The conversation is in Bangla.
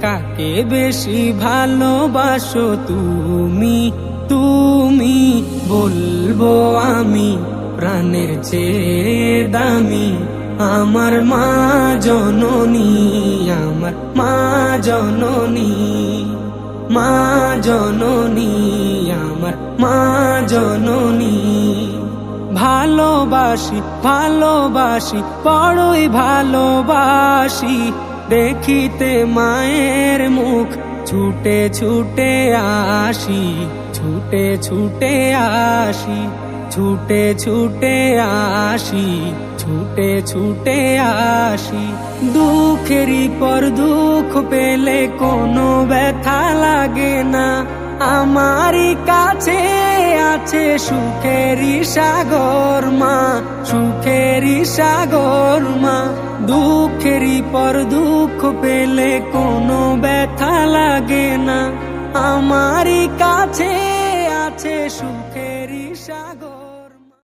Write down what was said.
কাকে বেশি ভালোবাসো তুমি? তুমি বলব আমি প্রাণের চেয়ে দামি। আমার মা জননী, আমার মা জননী মা জননী, আমার মা জননী। ভালোবাসি ভালোবাসি, বড়ই ভালোবাসি। দেখিতে মায়ের মুখ। ছুটে ছুটে আসি, ছুটে ছুটে আসি, ছুটে ছুটে আসি, ছুটে ছুটে আসি। দুঃখেরই পর দুঃখ পেলে কোনো ব্যথা লাগে না। আমারই কাছে আছে সুখেরই সাগর মা, সুখেরই সাগর মা। পর দুঃখ পেলে কোনো ব্যথা লাগে না। আমারই কাছে আছে সুখেরই সাগর।